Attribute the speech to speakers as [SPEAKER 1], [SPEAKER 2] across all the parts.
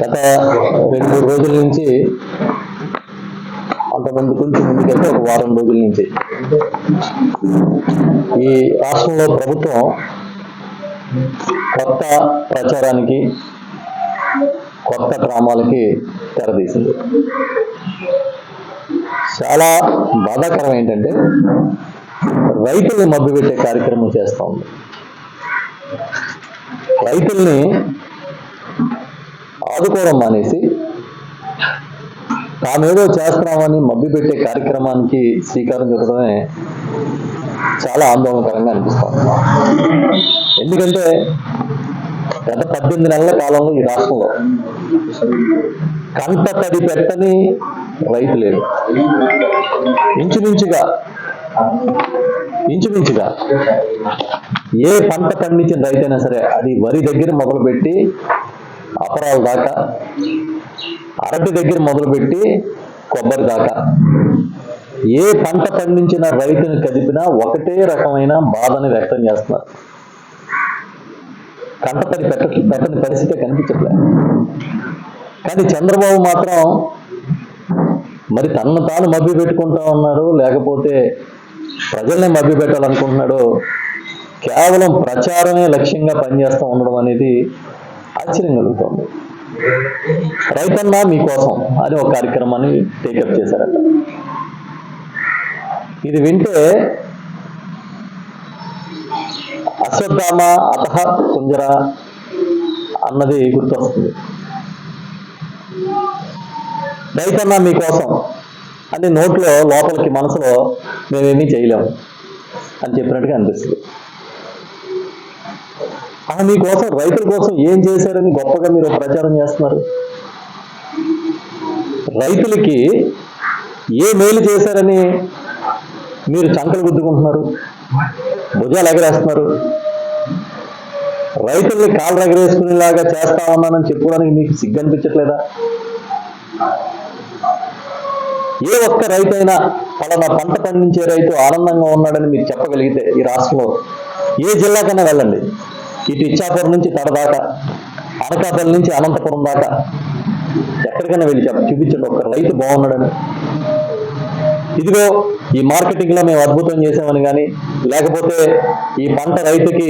[SPEAKER 1] గత రెండు మూడు రోజుల నుంచి అంతకుముందు కొంచెం ముందుకెళ్తే ఒక వారం రోజుల నుంచి. ఈ రాష్ట్రంలో ప్రభుత్వం కొత్త ప్రచారానికి కొత్త గ్రామాలకి తెరదీసింది. చాలా బాధాకరం ఏంటంటే రైతుల్ని మభ్యపెట్టే కార్యక్రమం చేస్తూ ఉంది. రైతుల్ని ఆదుకోవడం మానేసి తామేదో చేస్తున్నామని మభ్యపెట్టే కార్యక్రమానికి శ్రీకారం చుట్టడమే చాలా ఆందోళనకరంగా అనిపిస్తుంది ఎందుకంటే గత పద్దెనిమిది నెలల కాలంలో ఈ రాష్ట్రంలో కంట తడి పెట్టని రైతు లేడు ఇంచుమించుగా ఇంచుమించుగా ఏ పంట పండించిన రైతైనా సరే అది వరి దగ్గర మొదలుపెట్టి అపరాల దాకా అరటి దగ్గర మొదలుపెట్టి కొబ్బరి దాకా. ఏ పంట పండించిన రైతుని కదిపినా ఒకటే రకమైన బాధను వ్యక్తం చేస్తున్నారు. కంటతడి పెట్ట పెట్టని పరిస్థితి కనిపించట్లే. కానీ చంద్రబాబు మాత్రం మరి తనను తాను మభ్య పెట్టుకుంటా ఉన్నారు లేకపోతే ప్రజల్ని మభ్య పెట్టాలనుకుంటున్నాడు కేవలం ప్రచారమే లక్ష్యంగా పనిచేస్తూ ఉండడం అనేది ఆశ్చర్యం కలుగుతుంది రైతన్న మీకోసం అని ఒక కార్యక్రమాన్ని టేకప్ చేశారట. ఇది వింటే అశ్వత్థామ అతహ కుంజర అన్నది గుర్తొస్తుంది. రైతన్న మీకోసం. అని నోట్లో లోపలికి మనసులో మేమేమీ చేయలేము అని చెప్పినట్టుగా అనిపిస్తుంది. ఆ మీకోసం రైతుల కోసం ఏం చేశారని గొప్పగా మీరు ప్రచారం చేస్తున్నారు? రైతులకి ఏ మేలు చేశారని మీరు చంకలు గుద్దుకుంటున్నారు? భుజాలు ఎగరేస్తున్నారు? రైతుల్ని కాళ్ళు ఎగరేసుకునేలాగా చేస్తా ఉన్నానని చెప్పుకోవడానికి మీకు సిగ్గు అనిపించట్లేదా ఏ ఒక్క రైతైనా పలానా పంట పండించే రైతు ఆనందంగా ఉన్నాడని మీరు చెప్పగలిగితే ఈ రాష్ట్రంలో ఏ జిల్లాకైనా వెళ్ళండి. ఇటు ఇచ్చాపురం నుంచి తడదాకా అనకాపల్లి నుంచి అనంతపురం దాకా ఎక్కడికైనా వెళ్ళి చెప్ప చూపించండి. ఒక రైతు బాగున్నాడని. ఇదిగో ఈ మార్కెటింగ్లో మేము అద్భుతం చేసామని కానీ లేకపోతే ఈ పంట రైతుకి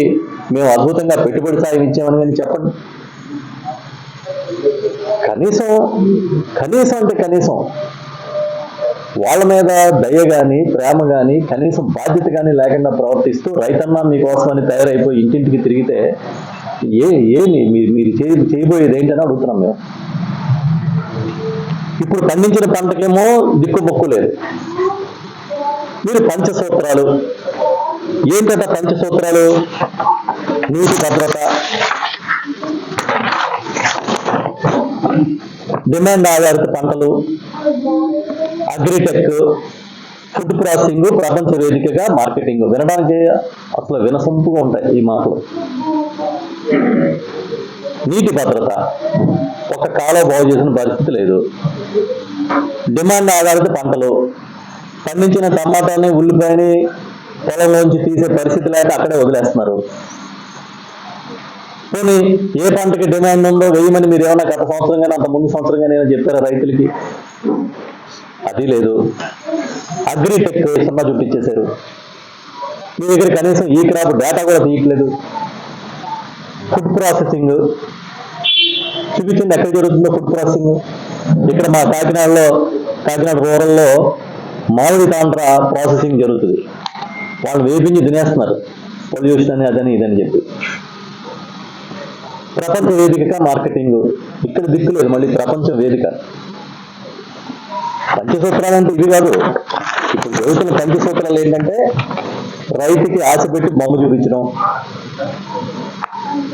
[SPEAKER 1] మేము అద్భుతంగా పెట్టుబడి సాయం ఇచ్చామని కానీ చెప్పండి. కనీసం కనీసం అంటే కనీసం వాళ్ళ మీద దయ కానీ ప్రేమ కానీ కనీసం బాధ్యత కానీ లేకుండా ప్రవర్తిస్తూ రైతన్న మీకోసం అని తయారైపోయి ఇంటింటికి తిరిగితే ఏ ఏమి? మీరు మీరు చేయబోయేది ఏంటని అడుగుతున్నాం మేము. ఇప్పుడు పండించిన పంటకేమో దిక్కుమొక్కు లేదు. మీరు పంచసూత్రాలు. ఏంటట పంచసూత్రాలు? నీటి భద్రత. డిమాండ్ ఆధారిత పంటలు. అగ్రిటెక్ ఫుడ్ ప్రాసెసింగ్ ప్రపంచ వేదికగా మార్కెటింగ్. వినడానికి అసలు వినసొంపుగా ఉంటాయి ఈ మాటలు. నీటి భద్రత. ఒక కాలం బాగు చేసిన పరిస్థితి లేదు. డిమాండ్ ఆధారిత పంటలు. పండించిన టమాటాని ఉల్లిపాయని పొలంలోంచి తీసే పరిస్థితి లేక అక్కడే వదిలేస్తున్నారు. పోనీ ఏ పంటకి డిమాండ్ ఉందో వేయమని మీరు ఏమన్నా గత సంవత్సరం కానీ అంత ముందు సంవత్సరం కానీ ఏమైనా చెప్పారా రైతులకి? అది లేదు. Agritech cinema చూపించేశారు. మీ దగ్గర కనీసం ఈ క్రాప్ డేటా కూడా తీయట్లేదు. ఫుడ్ ప్రాసెసింగ్ చూపించండి ఎక్కడ జరుగుతుందో ఫుడ్ ప్రాసెసింగ్ ఇక్కడ మా కాకినాడలో కాకినాడ రూరల్లో మామిడి తాండ్ర ప్రాసెసింగ్ జరుగుతుంది. వాళ్ళు వేపించి తినేస్తున్నారు. పొల్యూషన్ అని అదని ఇదని చెప్పి. ప్రపంచ వేదికగా మార్కెటింగ్ ఇక్కడ దిక్కు లేదు మళ్ళీ ప్రపంచ వేదిక. పంచసూత్రాలు అంటే ఇవి కాదు. ఇప్పుడు జరుగుతున్న పంచసూత్రాలు ఏంటంటే రైతుకి ఆశ పెట్టి బొమ్మ చూపించడం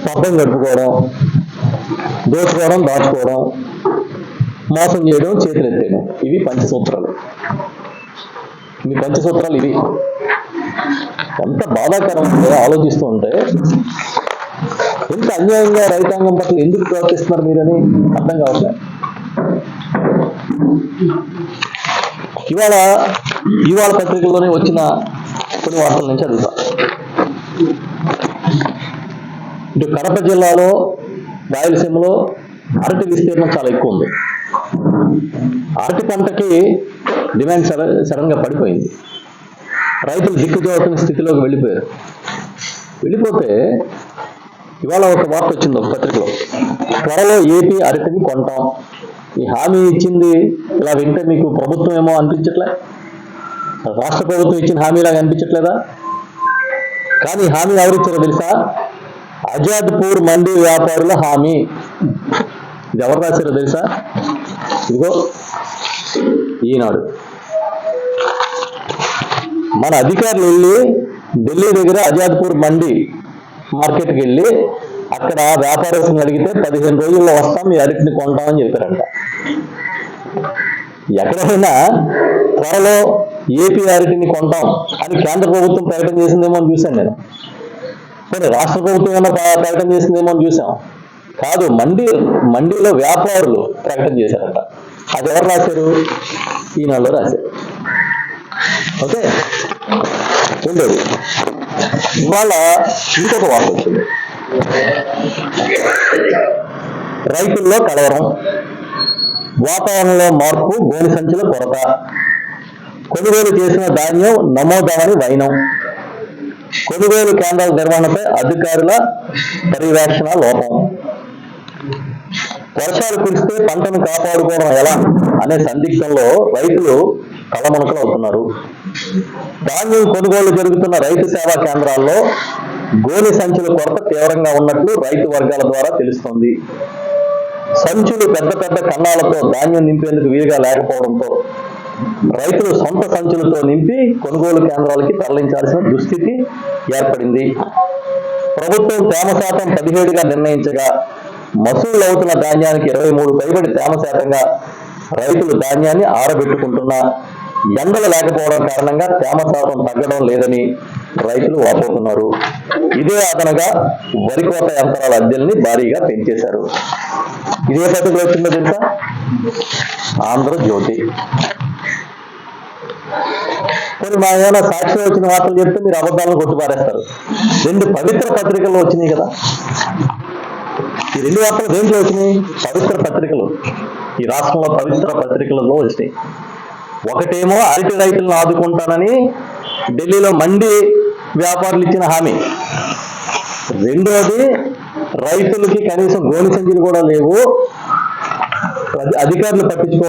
[SPEAKER 1] పబ్బం గడుపుకోవడం దోచుకోవడం దాచుకోవడం మోసం చేయడం చేతులు ఎత్తేయడం. ఇవి పంచసూత్రాలు. మీ పంచసూత్రాలు ఇవి. ఎంత బాధాకరం ఉందో ఆలోచిస్తూ ఉంటే ఎంత అన్యాయంగా రైతాంగం పట్ల ఎందుకు ప్రవర్తిస్తున్నారు మీరని అర్థం కావట్లేదు. ఇవాళ ఇవాళ పత్రికల్లోనే వచ్చిన కొన్ని వార్తల నుంచి అడుగుతా ఇటు కడప జిల్లాలో రాయలసీమలో అరటి విస్తీర్ణం చాలా ఎక్కువ ఉంది. అరటి పంటకి డిమాండ్ సడన్ సడన్గా పడిపోయింది. రైతులు దిక్కుజోతున్న స్థితిలోకి వెళ్ళిపోయారు. వెళ్ళిపోతే ఇవాళ ఒక వార్త వచ్చింది ఒక పత్రికలో. త్వరలో ఏపీ అరటిని కొంటాం. ఈ హామీ ఇచ్చింది ఇలా వింటే మీకు ప్రభుత్వం ఏమో అనిపించట్లే? రాష్ట్ర ప్రభుత్వం ఇచ్చిన హామీలాగా అనిపించట్లేదా? కానీ హామీ ఎవరిచ్చారో తెలుసా? అజాద్పూర్ మండీ వ్యాపారుల హామీ. ఇది ఎవరు రాశారో తెలుసా? ఇదిగో ఈనాడు. మన అధికారులు వెళ్ళి ఢిల్లీ దగ్గర అజాద్పూర్ మండి మార్కెట్కి వెళ్ళి అక్కడ వ్యాపారస్తుని అడిగితే పదిహేను రోజుల్లో వస్తాం మీ అరటిని కొంటామని చెప్పారంట. ఎక్కడైనా త్వరలో ఏపీ అరటిని కొంటాం అని కేంద్ర ప్రభుత్వం ప్రకటన చేసిందేమో అని చూశాను నేను. మరి రాష్ట్ర ప్రభుత్వం ఏమైనా ప్రకటన చేసిందేమో అని చూసాం కాదు మండి మండీలో వ్యాపారులు ప్రకటన చేశారట. అది ఎవరు రాశారు? ఈనాడులో రాశారు. ఓకే? ఉండేది. ఇవాళ ఇంకొక వార్త వచ్చింది. రైతుల్లో కలవరం. వాతావరణంలో మార్పు గోని సంచుల కొరత. కొనుగోలు చేసిన ధాన్యం నమోదవని వైనం. కొనుగోలు కేంద్రాల నిర్వహణపై అధికారుల పర్యవేక్షణ లోపం. వర్షాలు కురిస్తే పంటను కాపాడుకోవడం ఎలా అనే సందిగ్ధంలో రైతులు కలమునకలు అవుతున్నారు. ధాన్యం కొనుగోలు జరుగుతున్న రైతు సేవా కేంద్రాల్లో గోని సంచుల కొరత తీవ్రంగా ఉన్నట్లు రైతు వర్గాల ద్వారా తెలుస్తోంది. సంచులు పెద్ద పెద్ద కన్నాలతో ధాన్యం నింపేందుకు వీలుగా లేకపోవడంతో రైతులు సొంత సంచులతో నింపి కొనుగోలు కేంద్రాలకి తరలించాల్సిన దుస్థితి ఏర్పడింది. ప్రభుత్వం తేమ శాతం పదిహేడుగా నిర్ణయించగా మసూలు అవుతున్న ధాన్యానికి ఇరవై మూడు పైబడి తేమ శాతంగా రైతులు ధాన్యాన్ని ఆరబెట్టుకుంటున్నా ఎండలు లేకపోవడం కారణంగా తేమ శాతం తగ్గడం లేదని రైతులు వాపోతున్నారు. ఇదే అదనగా వరి కోత యంత్రాల అద్దెల్ని భారీగా పెంచేశారు. ఇదే పద్ధతిలో వచ్చిందో తెలుసా? ఆంధ్రజ్యోతి. కొన్ని మా ఏమైనా సాక్షి వచ్చిన వార్తలు చెప్తే మీరు అబద్ధాలను కొట్టుపారేస్తారు రెండు పవిత్ర పత్రికలు వచ్చినాయి కదా. ఈ రెండు వార్తలు దేంట్లో వచ్చినాయి? పవిత్ర పత్రికలు. ఈ రాష్ట్రంలో పవిత్ర పత్రికలలో వచ్చినాయి. ఒకటేమో అరటి రైతులను ఆదుకుంటానని ఢిల్లీలో మండి వ్యాపారులు ఇచ్చిన హామీ. రెండోది రైతులకి కనీసం గోని సంచులు కూడా లేవు. అధికారులు పట్టించుకో